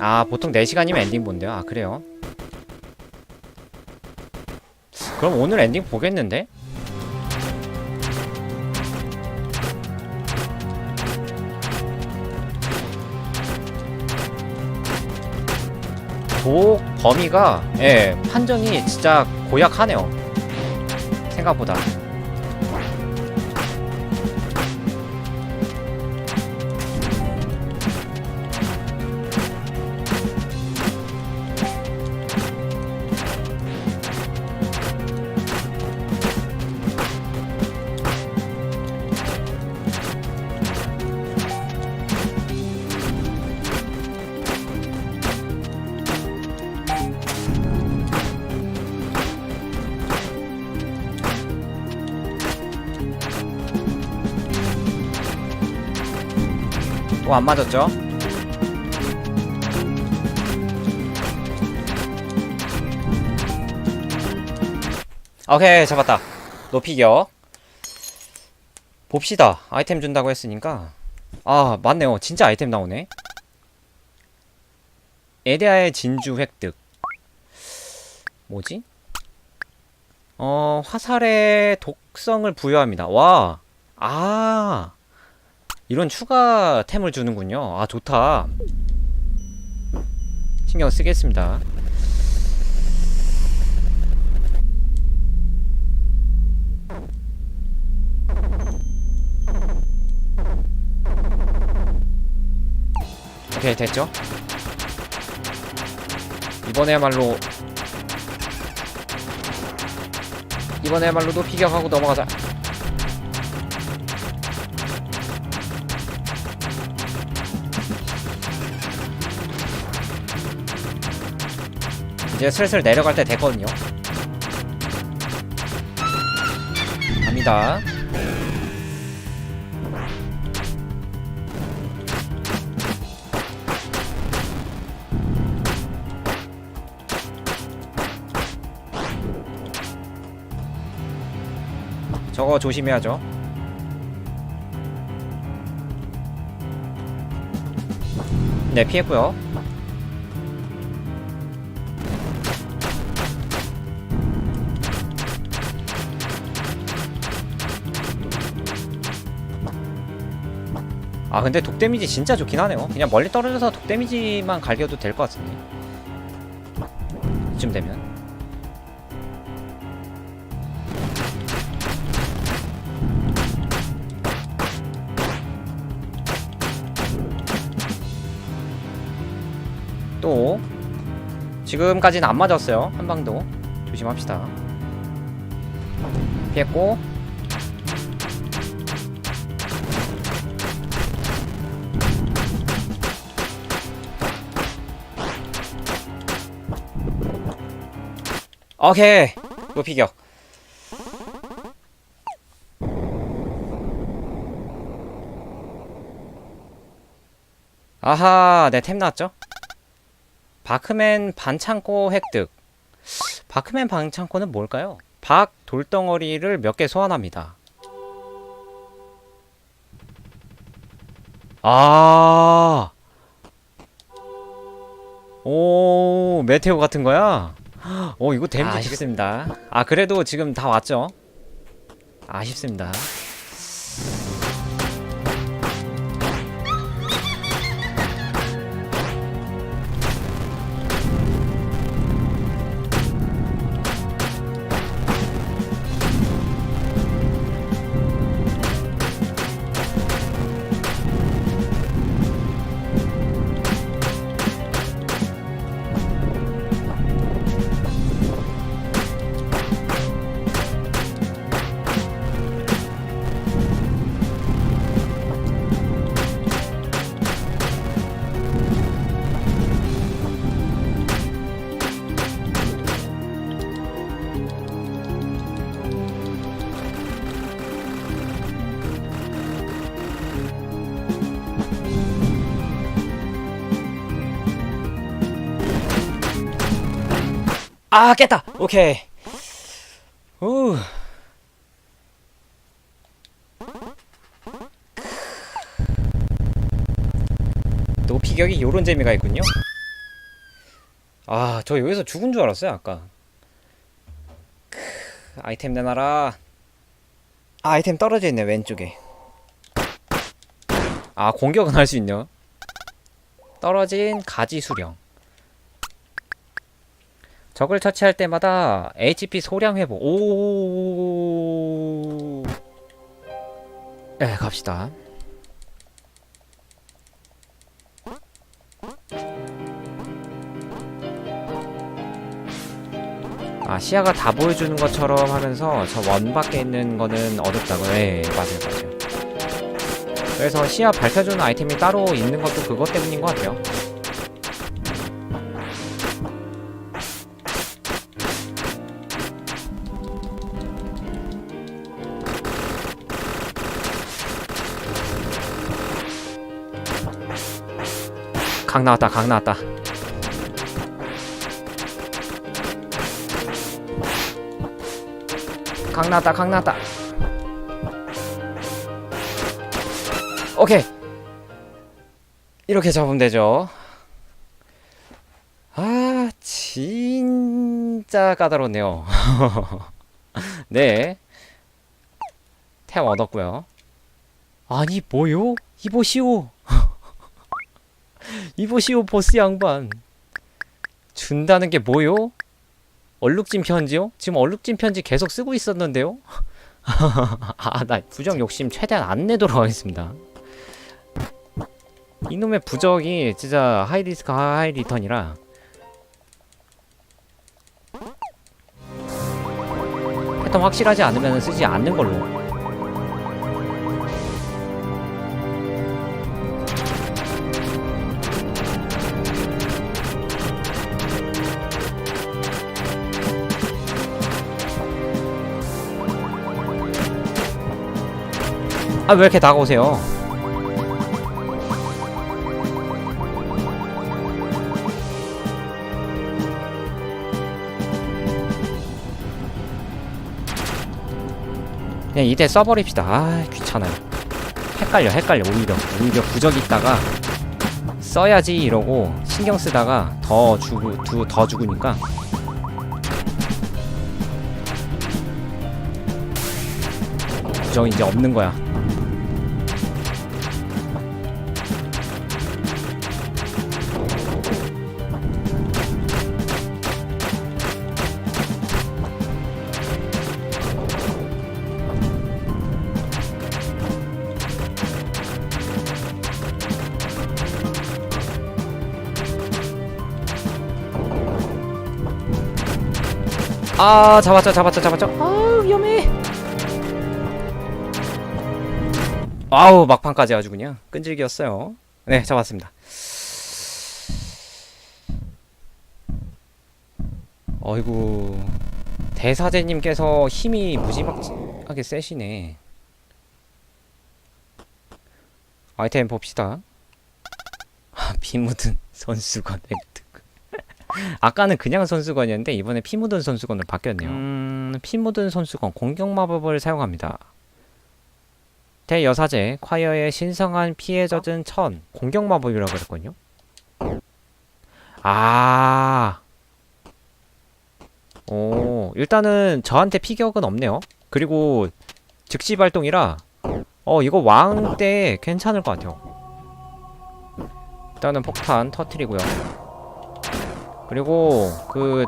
아 보통 4시간이면 엔딩 본대요? 아 그래요? 그럼 오늘 엔딩 보겠는데? 도 범위가 예 판정이 진짜 고약하네요. 생각보다 또안 맞았죠? 오케이 잡았다. 높이격 봅시다. 아이템 준다고 했으니까. 아 맞네요. 진짜 아이템 나오네. 에데아의 진주 획득. 뭐지? 어 화살의 독성을 부여합니다. 와 아 이런 추가 템을 주는군요. 아, 좋다. 신경 쓰겠습니다. 오케이, 됐죠? 이번에야말로 이번에야말로 높이격하고 넘어가자. 이제 슬슬 내려갈 때 됐거든요. 갑니다. 저거 조심해야죠. 네, 피했고요. 아 근데 독 데미지 진짜 좋긴 하네요. 그냥 멀리 떨어져서 독 데미지만 갈겨도 될 것 같은데. 이쯤 되면. 또. 지금까지는 안 맞았어요. 한 방도. 조심합시다. 피했고 오케이. 무피격 아하 네템 나왔죠? 바크맨 반창고 획득. 바크맨 반창고는 뭘까요? 박 돌덩어리를 몇 개 소환합니다. 아. 오, 메테오 같은 거야? 오, 이거 데미지 아 쉽습니다. 아, 그래도 지금 다 왔죠? 아쉽습니다. 아 깼다 오케이 우 높이 격이 요런 재미가 있군요 아, 저 여기서 죽은 줄 알았어요, 아까. 크, 아이템 내놔라. 아, 아이템 떨어져 있네, 왼쪽에. 아, 공격은 할 수 있네요. 떨어진 가지 수령. 적을 처치할 때마다 HP 소량 회복. 오. 네, 갑시다. 아 시야가 다 보여주는 것처럼 하면서 저 원 밖에 있는 거는 어둡다고 네 맞아요 맞아요 그래서 시야 밝혀주는 아이템이 따로 있는 것도 그것 때문인 것 같아요 각 나왔다 각 나왔다. 각 나왔다 각 나왔다. 오케이. 이렇게 잡으면 되죠. 아 진짜 까다롭네요. 네. 템 얻었고요. 아니 뭐요? 이보시오 이보시오 보스 양반 준다는 게 뭐요? 얼룩진 편지요? 지금 얼룩진 편지 계속 쓰고 있었는데요? 아, 나 부적 욕심 최대한 안 내도록 하겠습니다. 이놈의 부적이 진짜 하이 리스크 하이 리턴이라 패턴 확실하지 않으면 쓰지 않는 걸로. 아, 왜 이렇게 다가오세요? 그냥 이대 써버립시다. 아, 귀찮아요. 헷갈려, 헷갈려, 오히려. 오히려 부적 있다가 써야지 이러고 신경 쓰다가 더 죽으, 두, 더 죽으니까. 부적 이제 없는 거야. 아 잡았죠 잡았죠 잡았죠. 아 위험해. 아우 막판까지 아주 그냥 끈질기였어요. 네 잡았습니다. 어이구 대사제님께서 힘이 무지막지하게 세시네. 아이템 봅시다. 아, 비 묻은 선수건 획득 아까는 그냥 선수건이었는데 이번에 피 묻은 선수건으로 바뀌었네요. 음, 피 묻은 선수건 공격 마법을 사용합니다. 대여사제 콰이어의 신성한 피에 젖은 천 공격 마법이라고 그랬거든요. 아, 오 일단은 저한테 피격은 없네요. 그리고 즉시 발동이라 어 이거 왕 때 괜찮을 것 같아요. 일단은 폭탄 터트리고요. 그리고 그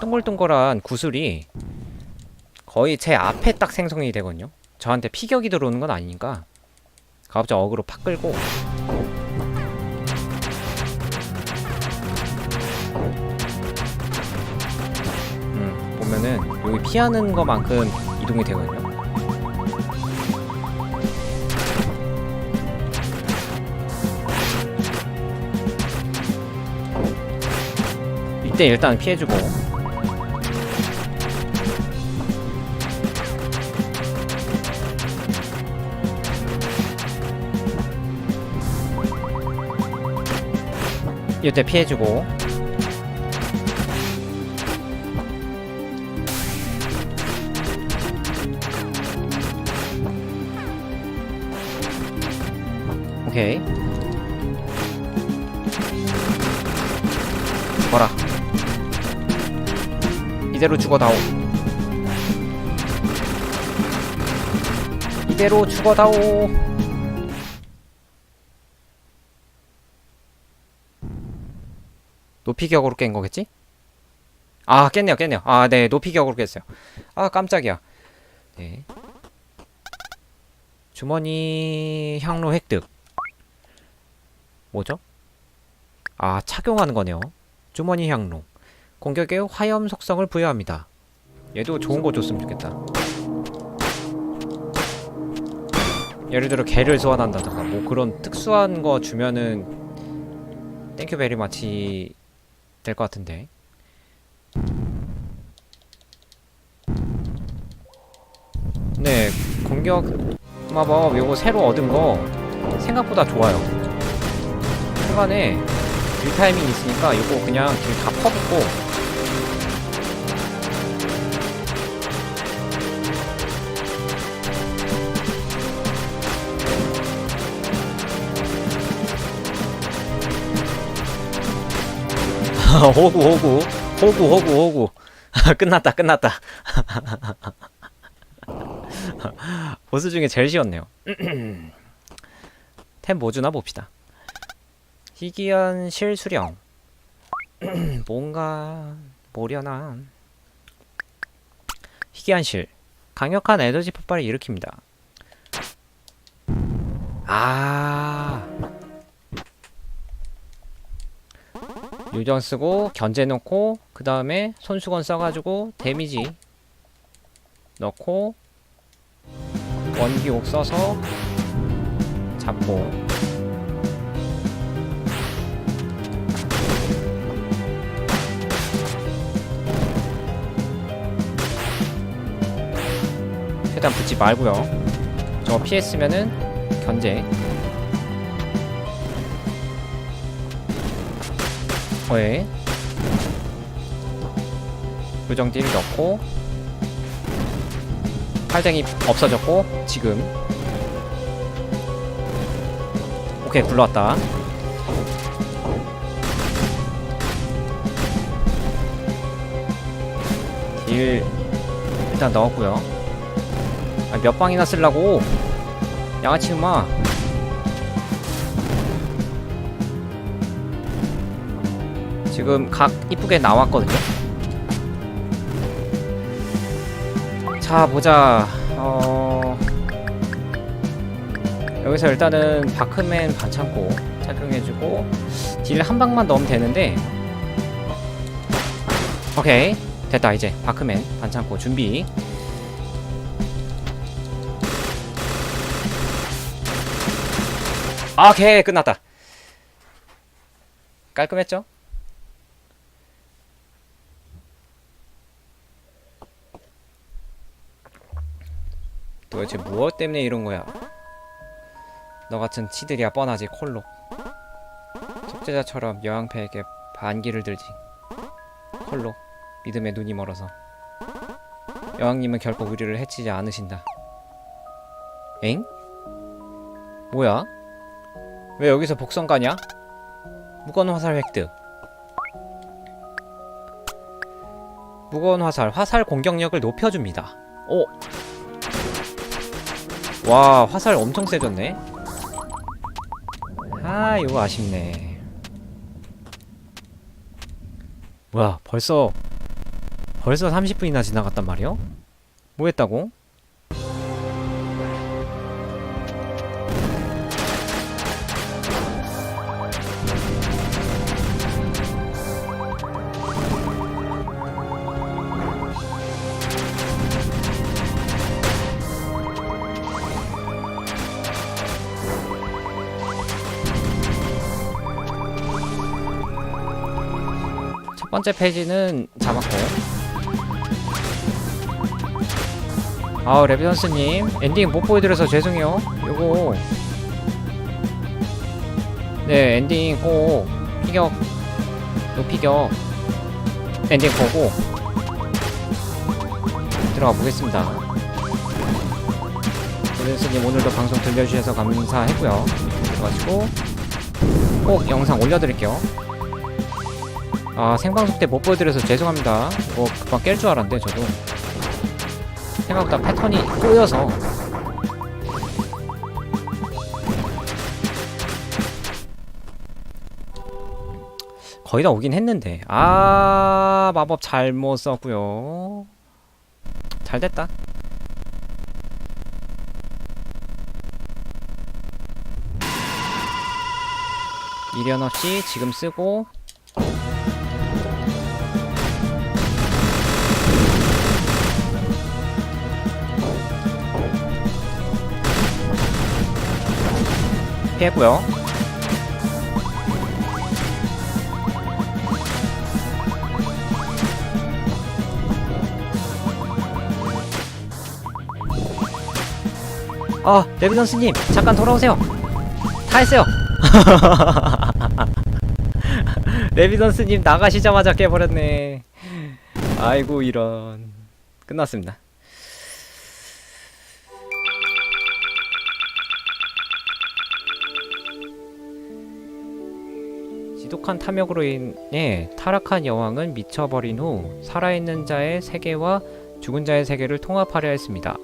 동글동글한 구슬이 거의 제 앞에 딱 생성이 되거든요. 저한테 피격이 들어오는 건 아니니까 갑자기 어그로 팍 끌고 음, 보면은 여기 피하는 것만큼 이동이 되거든요. 이때 일단 피해주고. 이때 피해주고. 오케이. 죽어라 이대로 죽어다오. 이대로 죽어다오. 높이 격으로 깬 거겠지? 아 깼네요 깼네요. 아 네 높이 격으로 깼어요. 아 깜짝이야. 네. 주머니 향로 획득. 뭐죠? 아 착용하는 거네요. 주머니 향로 공격에 화염 속성을 부여합니다. 얘도 좋은 거 줬으면 좋겠다. 예를 들어 개를 소환한다던가 뭐 그런 특수한 거 주면은 땡큐 베리 마치 될 것 같은데. 네 공격 마법 요거 새로 얻은 거 생각보다 좋아요. 순간에 딜 타이밍 있으니까 이거 그냥 길다 퍼붓고. 호구 호구. 호구 호구 호구. 끝났다 끝났다. 보스 중에 제일 쉬웠네요. 템 뭐 주나 봅시다 희귀한 실수령. 뭔가 모려나. 희귀한 실. 강력한 에너지 폭발을 일으킵니다. 아. 요정 쓰고 견제 넣고 그 다음에 손수건 써가지고 데미지 넣고 원기옥 써서 잡고 최대한 붙지 말고요. 저거 피했으면은 견제. 어에 요정 딜 넣고 팔쟁이 없어졌고 지금. 오케이 굴러왔다. 딜 일단 넣었고요 아, 몇 방이나 쓰려고? 양아치 음아 지금 각 이쁘게 나왔거든요. 자 보자. 어... 여기서 일단은 바크맨 반창고 착용해주고 딜 한 방만 넣으면 되는데. 오케이. 됐다 이제 바크맨 반창고 준비 오케이 끝났다 깔끔했죠? 도대체 무엇 때문에 이런 거야? 너 같은 치들이야 뻔하지 콜록 속죄자처럼 여왕패에게 반기를 들지 콜록 믿음에 눈이 멀어서 여왕님은 결코 우리를 해치지 않으신다 엥? 뭐야? 왜 여기서 복선 가냐? 무건 화살 획득 무건 화살 화살 공격력을 높여줍니다 오 와 화살 엄청 세졌네 아 이거 아쉽네 뭐야 벌써 벌써 30분이나 지나갔단 말이야? 뭐 했다고? 첫 번째 페이지는 잡았고 아우 레비던스님. 엔딩 못 보여드려서 죄송해요. 요거. 네 엔딩 꼭 피격. 요 피격. 엔딩 보고 들어가 보겠습니다. 레비던스님 오늘도 방송 들려주셔서 감사했고요. 그래가지고 꼭 영상 올려드릴게요 아 생방송 때 못 보여드려서 죄송합니다. 뭐 금방 깰 줄 알았는데 저도. 생각보다 패턴이 꼬여서. 거의 다 오긴 했는데. 아 마법 잘못 썼고요. 잘 됐다. 미련 없이 지금 쓰고 피했고요. 아 레비던스님 잠깐 돌아오세요. 다 했어요. 레비던스님 나가시자마자 깨버렸네. 아이고 이런. 끝났습니다 지독한 탐욕으로 인해 타락한 여왕은 미쳐버린 후 살아있는 자의 세계와 죽은 자의 세계를 통합하려 했습니다.